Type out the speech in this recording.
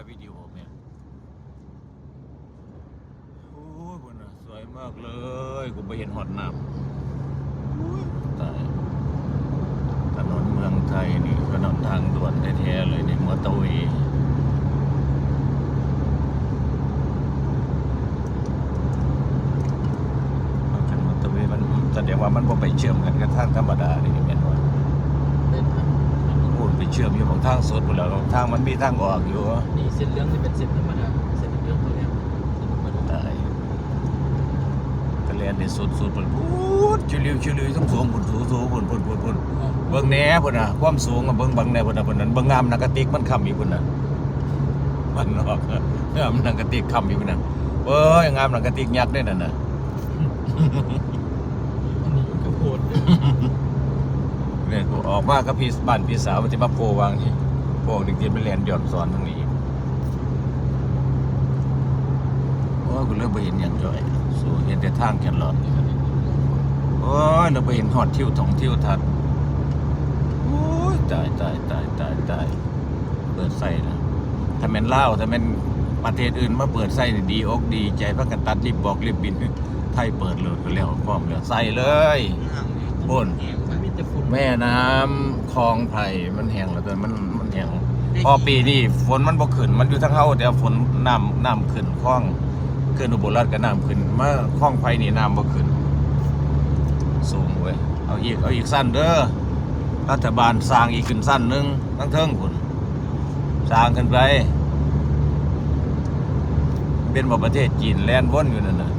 ายวิดีโอเนี่ยโอ้ยคุณน่ะสวยมากเลย กูไปเห็นหอดน้ำโอ้ยตายถนนเมืองไทยนี่ถนนทางด่วนแท้ๆเลยนี่มอเตอร์เวย์มันเป็นมอเตอร์เวย์มันแสดงว่ามันบ่ไปเชื่อมกันกับทางธรรมดานี่แม่นว่าเป็นครับพูดไป เชื่อมอยู่ของทางสดหมดแล้วทางมันมีทางออกอยู่นี่เส้นเหลืองนี่เป็นเส้นธรรมดาเส้นเหลืองตัวเนี้ยเส้นธรรมดาตายทะเลนในสุดสุดๆพุ่นพูดชิลิวชิลิวต้องสูงพุ่นสูงสูงพุ่นพุ่นพุ่นพุ่นเบิ่งแหน่พุ่นน่ะความสูงอะเบิ่งบังแหน่พุ่นน่ะพุ่นนั้นเบิ่งงามนักกะติกมันค้ำอีกพุ่นน่ะมันนอกงามนักกะติกค้ำอีกพุ่นน่ะเอ้ยงามนักกะติกยักษ์ได้นั่นน่ะอันนี้กระโพดเนี่ยกู ออกมากับพี่บ้านพี่สาวมันสิมาโพวางนี่พวกเด็กๆมันเรียนย้อนสอนทางนี้โอ้ยกูเริ่มไปเห็นอย่างจ่อย สู้เห็นแต่ทางแคนหลอดนี่ครับโอ้ยเราไปเห็นหอดทิวท่องทิวทัศน์โอ้ยตายตายตายตายตายเปิดไส้นะถ้าแม่นเล่าวถ้าแม่นประเทศอื่นมาเปิดไส้นี่ดีอกดี ใจพักกันตัดรีบบอกรีบบินไทยเปิดเลยก็แล้วพร้อมแล้วใส่เลยบนมันมี แต่ฝุ่นแม่น้ำคลองไผ่มันแห้งแล้วกันมันมันแห้งพอปีนี้ฝนมันบ่ขึ้นมันอยู่ทางเฮาแต่ฝนน้ำน้ำขึ้นคลองเกินอุบลราชก็น้ำขึ้นมาคลองไผ่นี่น้ำบ่ขึ้น สูงเว้ยเอาอีกเอาอีกสั้นเด้อรัฐบาลสร้างอีกขึ้นสั้นหนึงทั้งเทิงพุ่นสร้างขึ้นไป เป็นบ่ประเทศจีนแล่นวนอยู่นั่นน่ะ